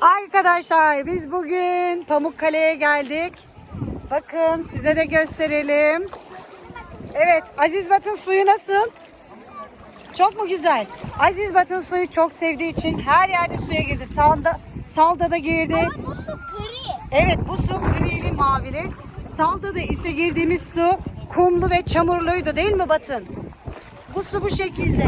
Arkadaşlar biz bugün Pamukkale'ye geldik. Bakın size de gösterelim. Evet Aziz Bat'ın suyu nasıl? Çok mu güzel? Aziz Bat'ın suyu çok sevdiği için her yerde suya girdi. Salda, salda da girdi. Bu su gri. Evet bu su grili mavili. Salda da ise girdiğimiz su kumlu ve çamurluydu değil mi Batın? Bu su bu şekilde.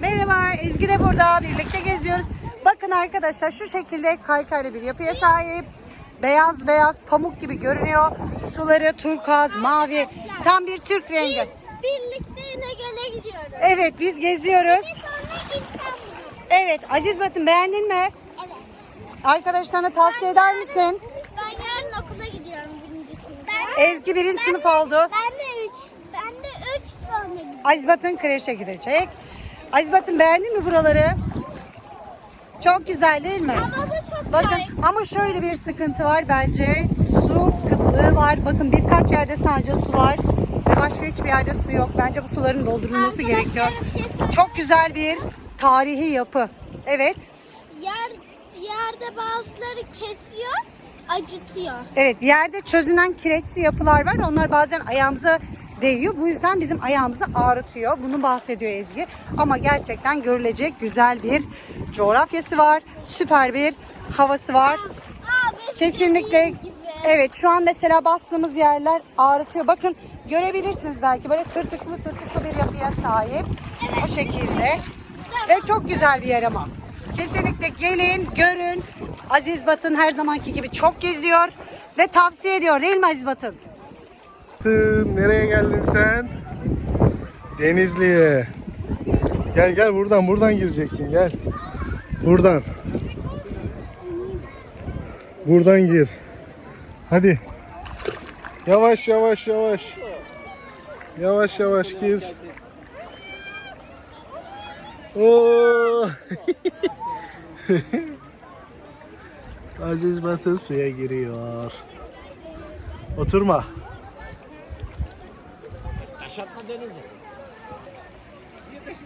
Merhaba Ezgi de burada birlikte geziyoruz. Bakın arkadaşlar şu şekilde kaykaylı bir yapıya sahip. Beyaz beyaz pamuk gibi görünüyor. Suları turkuaz, mavi. Tam bir Türk rengi. Birlikte İnegöl'e gidiyoruz. Evet biz geziyoruz. Evet Aziz Batın beğendin mi? Evet. Arkadaşlarına tavsiye eder misin? Ben yarın okula gidiyorum birinci sınıfa. Ezgi birinci sınıf oldu. Ben de üç. Ben de üç sonra gidiyorum. Aziz Batın kreşe gidecek. Aziz Batın beğendin mi buraları? Çok güzel değil mi? Ama da çok Bakın kayık. ama şöyle bir sıkıntı var bence. Su kıtlığı var. Bakın birkaç yerde sadece su var. Ve başka hiçbir yerde su yok. Bence bu suların doldurulması Arkadaşlar, gerekiyor. bir şey söyleyeyim. Çok güzel bir tarihi yapı. Evet. Yer, yerde bazıları kesiyor, acıtıyor. Evet yerde çözünen kireçli yapılar var. Onlar bazen ayağımıza değiyor. Bu yüzden bizim ayağımızı ağrıtıyor. Bunu bahsediyor Ezgi. Ama gerçekten görülecek güzel bir coğrafyası var. Süper bir havası var. Kesinlikle. Evet şu an mesela bastığımız yerler ağrıtıyor. Bakın görebilirsiniz belki böyle tırtıklı tırtıklı bir yapıya sahip. O şekilde. Ve çok güzel bir yer ama. Kesinlikle gelin, görün. Aziz Batın her zamanki gibi çok geziyor ve tavsiye ediyor değil mi Aziz Batın? Nereye geldin sen? Denizli'ye. Gel gel buradan buradan gireceksin gel. Buradan. Buradan gir. Hadi. Yavaş yavaş yavaş. Yavaş yavaş gir. Oo. Aziz Batı suya giriyor. Oturma. Aziz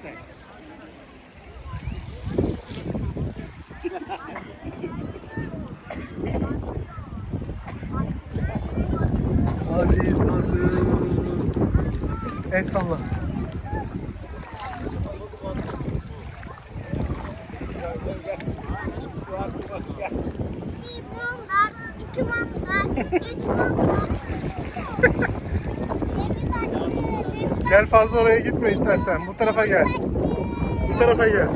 El salla. Mangal, iki mangal, üç mangal. Gel fazla oraya gitme istersen. Bu tarafa gel. Bu tarafa gel.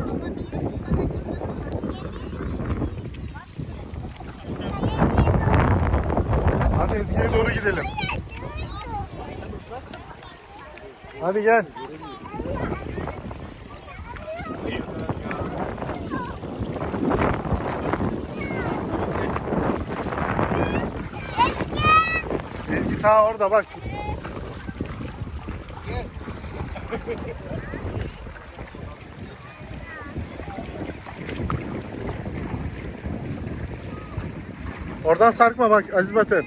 Hadi Ezgi'ye doğru gidelim. Hadi gel. Ezgi ta orada bak. Oradan sarkma bak Aziz Batı.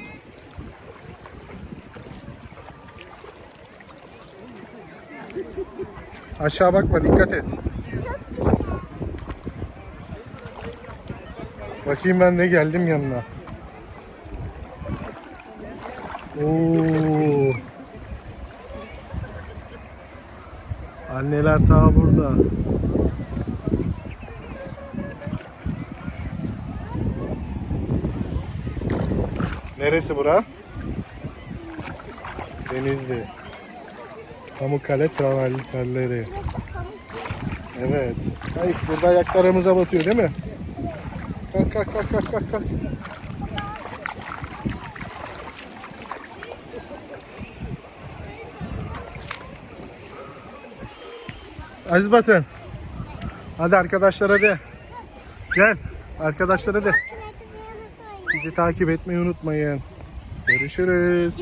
Aşağı bakma dikkat et. Bakayım ben de geldim yanına. Oo. Anneler ta burada. Neresi bura? Denizli. Pamukkale travertenleri. Evet. Ay, burada ayaklarımıza batıyor değil mi? Kalk kalk kalk kalk kalk kalk. Aziz Batın. Hadi arkadaşlar hadi. Gel. Arkadaşlar hadi. Bizi takip etmeyi unutmayın. Görüşürüz.